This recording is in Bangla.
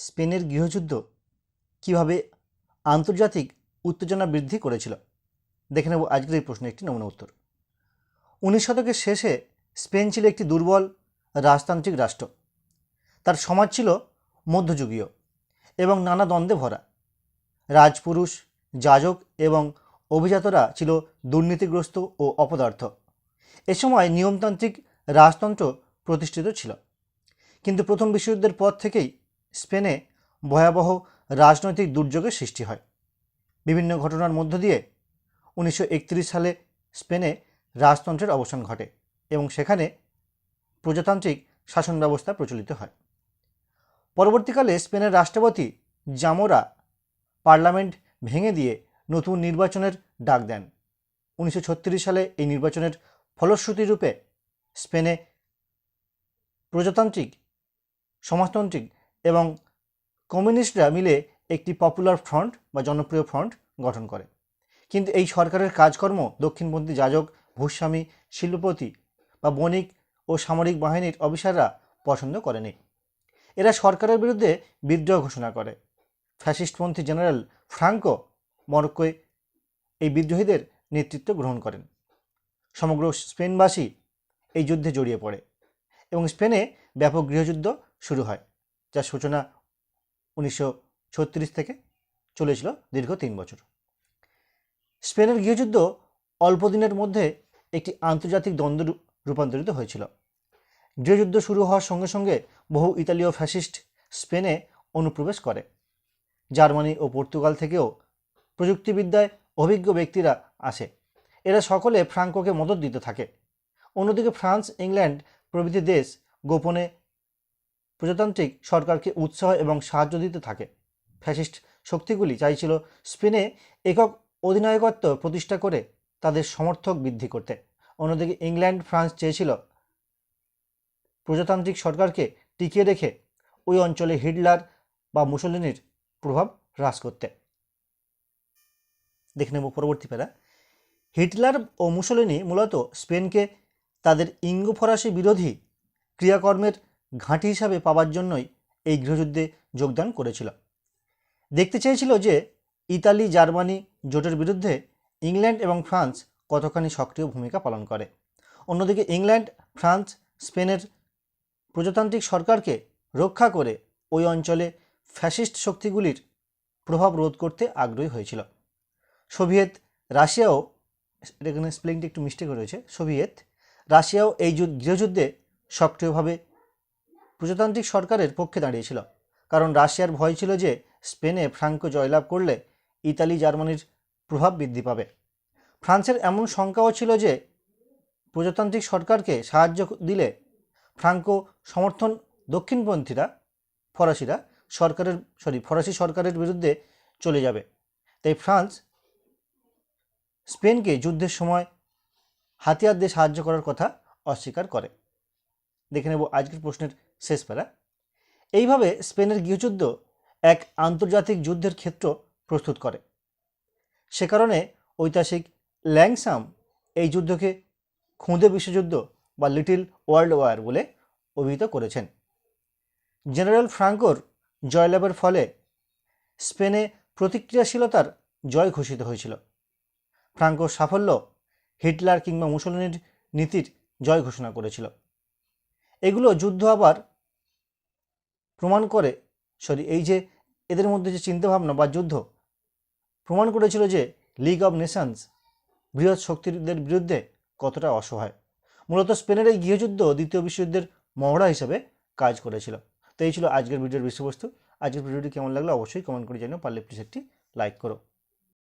স্পেনের গৃহযুদ্ধ কীভাবে আন্তর্জাতিক উত্তেজনা বৃদ্ধি করেছিল? দেখে নেব আজকের এই প্রশ্নের একটি নমুনা উত্তর। উনিশ শতকের শেষে স্পেন ছিল একটি দুর্বল রাজতান্ত্রিক রাষ্ট্র। তার সমাজ ছিল মধ্যযুগীয় এবং নানা দ্বন্দ্বে ভরা। রাজপুরুষ, যাজক এবং অভিজাতরা ছিল দুর্নীতিগ্রস্ত ও অপদার্থ। এ সময় নিয়মতান্ত্রিক রাজতন্ত্র প্রতিষ্ঠিত ছিল। কিন্তু প্রথম বিশ্বযুদ্ধের পর থেকেই স্পেনে ভয়াবহ রাজনৈতিক দুর্যোগের সৃষ্টি হয়। বিভিন্ন ঘটনার মধ্য দিয়ে উনিশশো একত্রিশ সালে স্পেনে রাজতন্ত্রের অবসান ঘটে এবং সেখানে প্রজাতান্ত্রিক শাসন ব্যবস্থা প্রচলিত হয়। পরবর্তীকালে স্পেনের রাষ্ট্রপতি জামোরা পার্লামেন্ট ভেঙে দিয়ে নতুন নির্বাচনের ডাক দেন। উনিশশো ছত্রিশ সালে এই নির্বাচনের ফলশ্রুতিরূপে স্পেনে প্রজাতান্ত্রিক, সমাজতান্ত্রিক এবং কমিউনিস্টরা মিলে একটি পপুলার ফ্রন্ট বা জনপ্রিয় ফ্রন্ট গঠন করে। কিন্তু এই সরকারের কাজকর্ম দক্ষিণপন্থী যাজক, ভূস্বামী, শিল্পপতি বা বণিক ও সামরিক বাহিনীর অফিসাররা পছন্দ করেনি। এরা সরকারের বিরুদ্ধে বিদ্রোহ ঘোষণা করে। ফ্যাসিস্টপন্থী জেনারেল ফ্রাঙ্কো মরক্কোয় এই বিদ্রোহীদের নেতৃত্ব গ্রহণ করেন। সমগ্র স্পেনবাসী এই যুদ্ধে জড়িয়ে পড়ে এবং স্পেনে ব্যাপক গৃহযুদ্ধ শুরু হয়। যার সূচনা উনিশশো ছত্রিশ থেকে চলেছিল দীর্ঘ তিন বছর। স্পেনের গৃহযুদ্ধ অল্প দিনের মধ্যে একটি আন্তর্জাতিক দ্বন্দ্ব রূপান্তরিত হয়েছিল। গৃহযুদ্ধ শুরু হওয়ার সঙ্গে সঙ্গে বহু ইতালীয় ফ্যাসিস্ট স্পেনে অনুপ্রবেশ করে। জার্মানি ও পর্তুগাল থেকেও প্রযুক্তিবিদ্যায় অভিজ্ঞ ব্যক্তিরা আসে। এরা সকলে ফ্রাঙ্কোকে মদত দিতে থাকে। অন্যদিকে ফ্রান্স, ইংল্যান্ড প্রভৃতি দেশ গোপনে প্রজাতান্ত্রিক সরকারকে উৎসাহ এবং সাহায্য দিতে থাকে। ফ্যাসিস্ট শক্তিগুলি চাইছিল স্পেনে একক অধিনায়কত্ব প্রতিষ্ঠা করে তাদের সমর্থক বৃদ্ধি করতে। অন্যদিকে ইংল্যান্ড, ফ্রান্স চেয়েছিল প্রজাতান্ত্রিক সরকারকে টিকিয়ে রেখে ওই অঞ্চলে হিটলার বা মুসলিনির প্রভাব হ্রাস করতে। দেখে নেব পরবর্তী প্যারা। হিটলার ও মুসলিনি মূলত স্পেনকে তাদের ইঙ্গ ফরাসি বিরোধী ক্রিয়াকর্মের ঘাঁটি হিসাবে পাওয়ার জন্যই এই গৃহযুদ্ধে যোগদান করেছিল। দেখতে চেয়েছিল যে ইতালি, জার্মানি জোটের বিরুদ্ধে ইংল্যান্ড এবং ফ্রান্স কতখানি সক্রিয় ভূমিকা পালন করে। অন্যদিকে ইংল্যান্ড, ফ্রান্স, স্পেনের প্রজাতান্ত্রিক সরকারকে রক্ষা করে ওই অঞ্চলে ফ্যাসিস্ট শক্তিগুলির প্রভাব রোধ করতে আগ্রহী হয়েছিল। সোভিয়েত রাশিয়াও, এখানে স্পেলিংটি একটু মিস্টেক রয়েছে, সোভিয়েত রাশিয়াও এই যুদ্ধ, গৃহযুদ্ধে সক্রিয়ভাবে প্রজাতান্ত্রিক সরকারের পক্ষে দাঁড়িয়েছিল, কারণ রাশিয়ার ভয় ছিল যে স্পেনে ফ্রাঙ্কো জয়লাভ করলে ইতালি জার্মানির প্রভাব বৃদ্ধি পাবে। ফ্রান্সের এমন শঙ্কাও ছিল যে প্রজাতান্ত্রিক সরকারকে সাহায্য দিলে ফ্রাঙ্কো সমর্থন দক্ষিণপন্থীরা, ফরাসিরা সরকারের সরি ফরাসি সরকারের বিরুদ্ধে চলে যাবে। তাই ফ্রান্স স্পেনকে যুদ্ধের সময় হাতিয়ার দিয়ে সাহায্য করার কথা অস্বীকার করে। দেখে নেব আজকের প্রশ্নের শেষ প্যারা এইভাবে স্পেনের গৃহযুদ্ধ এক আন্তর্জাতিক যুদ্ধের ক্ষেত্র প্রস্তুত করে। সে কারণে ঐতিহাসিক ল্যাংসাম এই যুদ্ধকে খুঁদে বিশ্বযুদ্ধ বা লিটিল ওয়ার্ল্ড ওয়ার বলে অভিহিত করেছেন। জেনারেল ফ্রাঙ্কোর জয়লাভের ফলে স্পেনে প্রতিক্রিয়াশীলতার জয় ঘোষিত হয়েছিল। ফ্রাঙ্কোর সাফল্য হিটলার কিংবা মুসলিনের নীতির জয় ঘোষণা করেছিল। এগুলো যুদ্ধ আবার প্রমাণ করে সরি এই যে এদের মধ্যে যে চিন্তাভাবনা বা যুদ্ধ প্রমাণ করেছিল যে লিগ অব নেশনস বৃহৎ শক্তিদের বিরুদ্ধে কতটা অসহায়। মূলত স্পেনের এই গৃহযুদ্ধ দ্বিতীয় বিশ্বযুদ্ধের মহড়া হিসেবে কাজ করেছিল। তো এই ছিল আজকের ভিডিওর বিষয়বস্তু। আজকের ভিডিওটি কেমন লাগল অবশ্যই কমেন্ট করে জানিও। পারলে প্লিজ একটি লাইক করো।